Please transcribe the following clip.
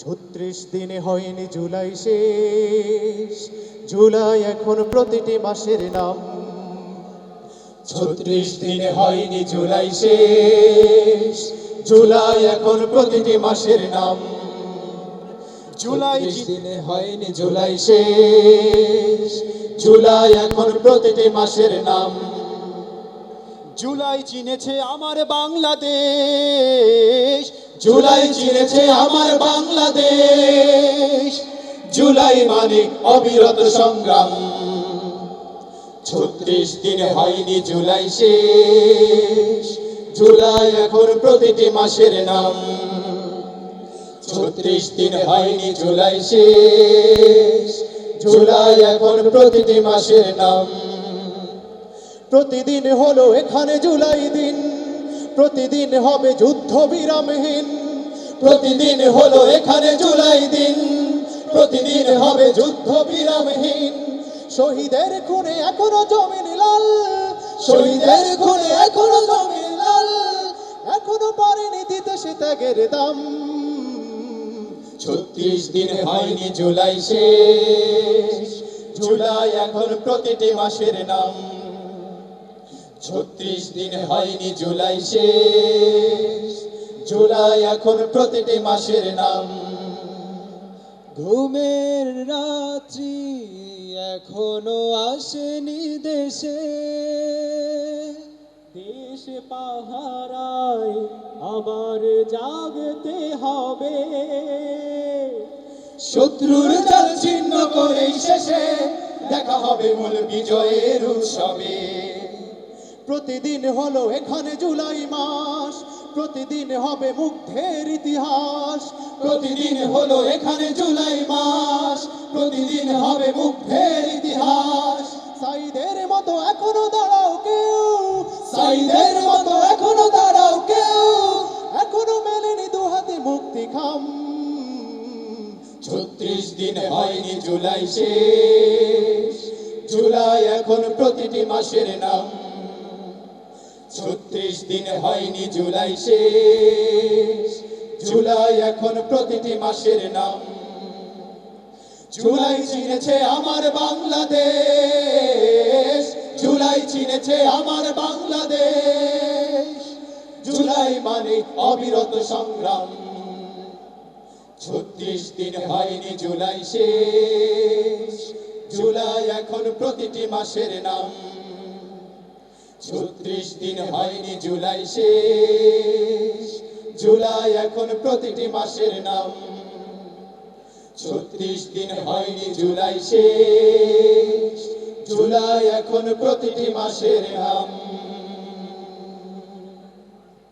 ছত্রিশ দিনে হয়নি জুলাই শেষ। জুলাই এখন প্রতিটি মাসের নাম। ছত্রিশ দিনে হয়নি জুলাই শেষ। জুলাই এখন প্রতিটি মাসের নাম। জুলাই দিনে হয়নি জুলাই শেষ। জুলাই এখন প্রতিটি মাসের নাম। জুলাই চিনেছে আমার বাংলাদেশ। জুলাই চিনেছে আমার বাংলাদেশ। জুলাই মানে অবিরত সংগ্রাম। ছত্রিশ দিনে হয়নি জুলাই শেষ। জুলাই এখন প্রতিটি মাসের নাম। ছত্রিশ দিন হয়নি জুলাই শেষ। জুলাই এখন প্রতিটি মাসের নাম। প্রতিদিন হলো এখানে জুলাই দিন। প্রতিদিন হবে যুদ্ধ বিরামহীন প্রতিদিন হলো এখানে জুলাই দিন। প্রতিদিন হবে যুদ্ধ বিরামহীন শহীদের খুনে এখনও জমিন লাল শহীদের খুনে এখনও জমিন লাল এখনও পারেনি দিতে ত্যাগের দাম। ছত্রিশ দিন হয়নি জুলাই শেষ। জুলাই এখন প্রতিটি মাসের নাম। ছত্রিশ দিন হয়নি জুলাই শেষ। জুলাই এখন প্রতিটি মাসের নাম। ঘুমের রাত্রি এখনও আসেনি দেশে। দেশ পাহারায় আবার জাগতে হবে। শত্রুর জাল ছিন্ন করেই শেষে দেখা হবে মূল বিজয়ের উৎসবে। প্রতিদিন হলো এখানে জুলাই মাস। প্রতিদিন হবে মুগ্ধের ইতিহাস। প্রতিদিন হলো এখানে জুলাই মাস। প্রতিদিন হবে মুগ্ধের ইতিহাস। সাইদের মতো এখনও দাঁড়াও কেউ। সাইদের মতো এখনও দাঁড়াও কেউ। এখনও মেলেনি দু হাতে মুক্তি খাম। ছত্রিশ দিন হয়নি জুলাই শেষ। জুলাই এখন প্রতিটি মাসের নাম। ছত্রিশ দিন হয়নি জুলাই শেষ। জুলাই এখন প্রতিটি মাসের নাম। জুলাই চিনেছে আমার বাংলাদেশ। জুলাই চিনেছে আমার বাংলাদেশ। জুলাই মানে অবিরত সংগ্রাম। ছত্রিশ দিন হয়নি জুলাই শেষ। জুলাই এখন প্রতিটি মাসের নাম। ছত্রিশ দিন হয়নি জুলাই শেষ। জুলাই এখন প্রতিটি মাসের নাম। ছত্রিশ দিন হয়নি জুলাই শেষ। জুলাই এখন প্রতিটি মাসের নাম।